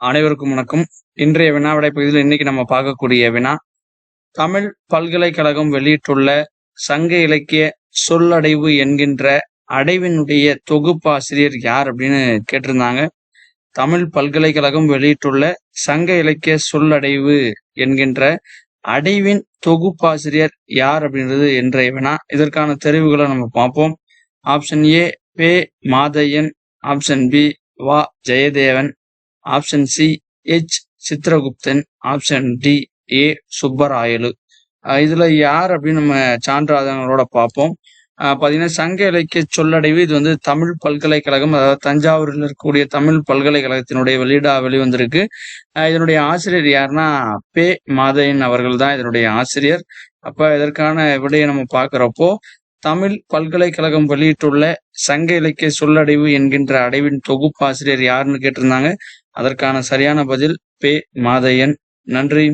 அனைவருக்கும் வணக்கம். இன்றைய வினாவிடை பகுதியில் இன்னைக்கு நம்ம பார்க்கக்கூடிய வினா தமிழ் பல்கலைக்கழகம் வெளியிட்டுள்ள சங்க இலக்கிய சொல்லடைவு என்கின்ற அடைவினுடைய தொகுப்பாசிரியர் யார் அப்படின்னு கேட்டிருந்தாங்க. தமிழ் பல்கலைக்கழகம் வெளியிட்டுள்ள சங்க இலக்கிய சொல்லடைவு என்கின்ற அடைவின் தொகுப்பாசிரியர் யார் அப்படின்றது இன்றைய வினா. இதற்கான தெரிவுகளை நம்ம பார்ப்போம். ஆப்ஷன் ஏ பே மாதையன். ஆப்ஷன் பி வா Jayadevan. Option C H Chitraguptan option D A Subbarayalu. இதுல யார் அப்படின்னு நம்ம சான்றாதங்களோட பார்ப்போம். அஹ் பாத்தீங்கன்னா சங்க இலக்கிய சொல்லடைவு. இது வந்து தமிழ் பல்கலைக்கழகம் அதாவது தஞ்சாவூரில் இருக்கக்கூடிய தமிழ் பல்கலைக்கழகத்தினுடைய வெளியீடா வெளிவந்திருக்கு. அஹ் இதனுடைய ஆசிரியர் யாருன்னா பே. மாதையன் அவர்கள் தான் இதனுடைய ஆசிரியர். அப்ப இதற்கான விடையை நம்ம பாக்குறப்போ தமிழ் பல்கலைக்கழகம் வெளியிட்டுள்ள சங்க இலக்கிய சொல்லடைவு என்கின்ற அடைவின் தொகுப்பாசிரியர் யாருன்னு கேட்டிருந்தாங்க. அதற்கான சரியான பதில் பே மாதையன். நன்றி.